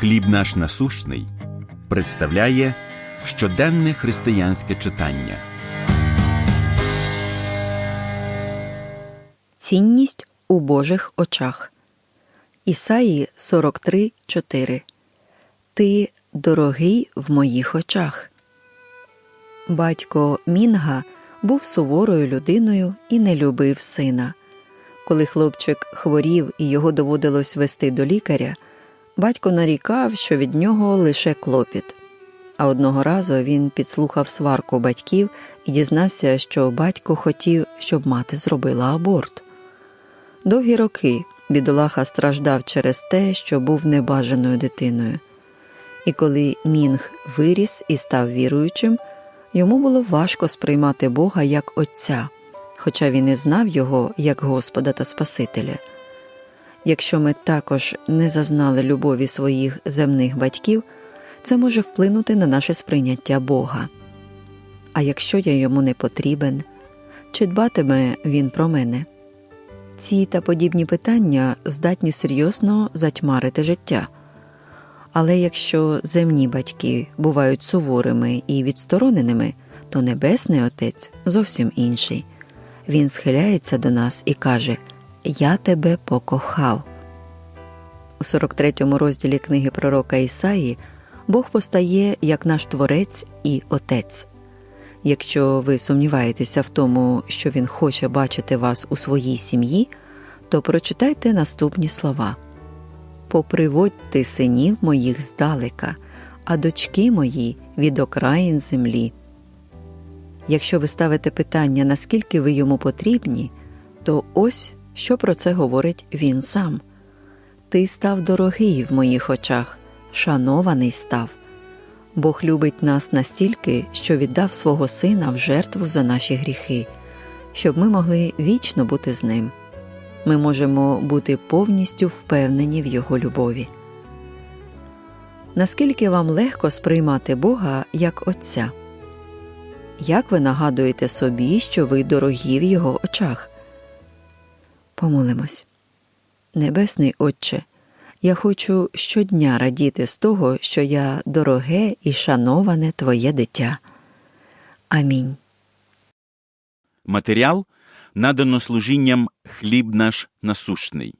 Хліб наш насущний представляє щоденне християнське читання. Цінність у Божих очах. Ісаї 43.4 Ти дорогий в моїх очах. Батько Мінга був суворою людиною і не любив сина. Коли хлопчик хворів і його доводилось вести до лікаря, батько нарікав, що від нього лише клопіт. А одного разу він підслухав сварку батьків і дізнався, що батько хотів, щоб мати зробила аборт. Довгі роки бідолаха страждав через те, що був небажаною дитиною. І коли Мінг виріс і став віруючим, йому було важко сприймати Бога як Отця, хоча він і знав його як Господа та Спасителя. Якщо ми також не зазнали любові своїх земних батьків, це може вплинути на наше сприйняття Бога. А якщо я йому не потрібен, чи дбатиме він про мене? Ці та подібні питання здатні серйозно затьмарити життя. Але якщо земні батьки бувають суворими і відстороненими, то Небесний Отець зовсім інший. Він схиляється до нас і каже Я тебе покохав. У 43-му розділі книги пророка Ісаї Бог постає як наш Творець і Отець. Якщо ви сумніваєтеся в тому, що Він хоче бачити вас у своїй сім'ї, то прочитайте наступні слова Поприводьте синів моїх здалека, а дочки мої від окраїн землі. Якщо ви ставите питання, наскільки ви йому потрібні, то ось що про це говорить він сам Ти став дорогий в моїх очах, шанований став. Бог любить нас настільки, що віддав свого Сина в жертву за наші гріхи, щоб ми могли вічно бути з ним. Ми можемо бути повністю впевнені в Його любові. Наскільки вам легко сприймати Бога як Отця? Як ви нагадуєте собі, що ви дорогі в Його очах? Помолимось. Небесний Отче. Я хочу щодня радіти з того, що я дороге і шановане Твоє дитя. Амінь. Матеріал надано служінням Хліб наш насущний.